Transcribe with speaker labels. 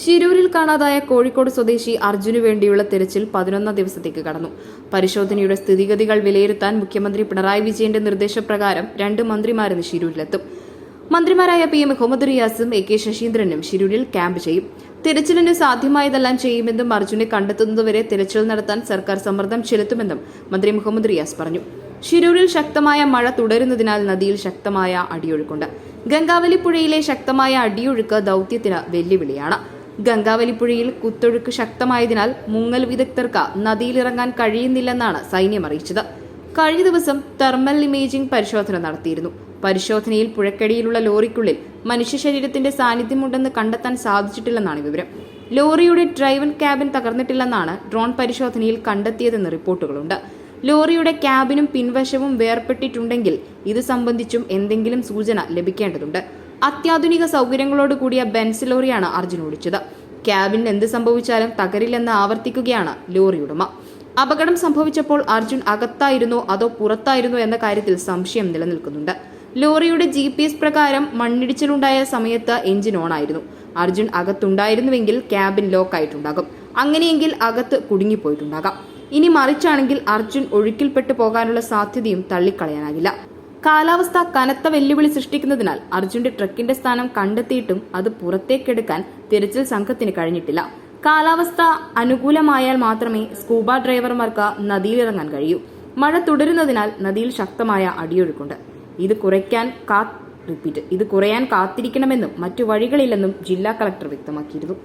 Speaker 1: ശിരൂരിൽ കാണാതായ കോഴിക്കോട് സ്വദേശി അർജുനു വേണ്ടിയുള്ള തിരച്ചിൽ പതിനൊന്നാം ദിവസത്തേക്ക് കടന്നു. പരിശോധനയുടെ സ്ഥിതിഗതികൾ വിലയിരുത്താൻ മുഖ്യമന്ത്രി പിണറായി വിജയന്റെ നിർദ്ദേശപ്രകാരം രണ്ട് മന്ത്രിമാരും ശിരൂരിലെത്തും. മന്ത്രിമാരായ പി എം മുഹമ്മദ് റിയാസും എ കെ ശശീന്ദ്രനും ശിരൂരിൽ ക്യാമ്പ് ചെയ്യും. തിരച്ചിലിന് സാധ്യമായതെല്ലാം ചെയ്യുമെന്നും അർജുനെ കണ്ടെത്തുന്നതുവരെ തിരച്ചിൽ നടത്താൻ സർക്കാർ സമ്മർദ്ദം ചെലുത്തുമെന്നും മന്ത്രി മുഹമ്മദ് റിയാസ് പറഞ്ഞു. ശിരൂരിൽ ശക്തമായ മഴ തുടരുന്നതിനാൽ നദിയിൽ ശക്തമായ അടിയൊഴുക്കുണ്ട്. ഗംഗാവലി പുഴയിലെ ശക്തമായ അടിയൊഴുക്ക് ദൌത്യത്തിന് വെല്ലുവിളിയാണ്. ഗംഗാവലി പുഴയിൽ കുത്തൊഴുക്ക് ശക്തമായതിനാൽ മുങ്ങൽ വിദഗ്ധർക്ക് നദിയിലിറങ്ങാൻ കഴിയുന്നില്ലെന്നാണ് സൈന്യം അറിയിച്ചത്. കഴിഞ്ഞ ദിവസം തെർമൽ ഇമേജിംഗ് പരിശോധന നടത്തിയിരുന്നു. പരിശോധനയിൽ പുഴക്കടിയിലുള്ള ലോറിക്കുള്ളിൽ മനുഷ്യ ശരീരത്തിന്റെ സാന്നിധ്യമുണ്ടെന്ന് കണ്ടെത്താൻ സാധിച്ചിട്ടില്ലെന്നാണ് വിവരം. ലോറിയുടെ ഡ്രൈവൻ ക്യാബിൻ തകർന്നിട്ടില്ലെന്നാണ് ഡ്രോൺ പരിശോധനയിൽ കണ്ടെത്തിയതെന്ന് റിപ്പോർട്ടുകളുണ്ട്. ലോറിയുടെ ക്യാബിനും പിൻവശവും വേർപെട്ടിട്ടുണ്ടെങ്കിൽ ഇത് സംബന്ധിച്ചും എന്തെങ്കിലും സൂചന ലഭിക്കേണ്ടതുണ്ട്. അത്യാധുനിക സൗകര്യങ്ങളോട് കൂടിയ ബെൻസ് ലോറിയാണ് അർജുൻ ഓടിച്ചത്. ക്യാബിന് എന്ത് സംഭവിച്ചാലും തകരില്ലെന്ന് ആവർത്തിക്കുകയാണ് ലോറി ഉടമ. അപകടം സംഭവിച്ചപ്പോൾ അർജുൻ അകത്തായിരുന്നോ അതോ പുറത്തായിരുന്നോ എന്ന കാര്യത്തിൽ സംശയം നിലനിൽക്കുന്നുണ്ട്. ലോറിയുടെ ജി പി എസ് പ്രകാരം മണ്ണിടിച്ചിലുണ്ടായ സമയത്ത് എഞ്ചിൻ ഓൺ ആയിരുന്നു അർജുൻ അകത്തുണ്ടായിരുന്നുവെങ്കിൽ ക്യാബിൻ ലോക്കായിട്ടുണ്ടാകും. അങ്ങനെയെങ്കിൽ അകത്ത് കുടുങ്ങിപ്പോയിട്ടുണ്ടാകാം. ഇനി മറിച്ചാണെങ്കിൽ അർജുൻ ഒഴുക്കിൽപ്പെട്ടു പോകാനുള്ള സാധ്യതയും തള്ളിക്കളയാനാകില്ല. കാലാവസ്ഥ കനത്ത വെല്ലുവിളി സൃഷ്ടിക്കുന്നതിനാൽ അർജുന്റെ ട്രക്കിന്റെ സ്ഥാനം കണ്ടെത്തിയിട്ടും അത് പുറത്തേക്കെടുക്കാൻ തിരച്ചിൽ സംഘത്തിന് കഴിഞ്ഞിട്ടില്ല. കാലാവസ്ഥ അനുകൂലമായാൽ മാത്രമേ സ്കൂബ ഡ്രൈവർമാർക്ക് നദിയിലിറങ്ങാൻ കഴിയൂ. മഴ തുടരുന്നതിനാൽ നദിയിൽ ശക്തമായ അടിയൊഴുക്കുണ്ട്. ഇത് കുറയ്ക്കാൻ കാ റിപ്പീറ്റ് ഇത് കുറയാൻ കാത്തിരിക്കണമെന്നും മറ്റു വഴികളില്ലെന്നും ജില്ലാ കളക്ടർ വ്യക്തമാക്കിയിരുന്നു.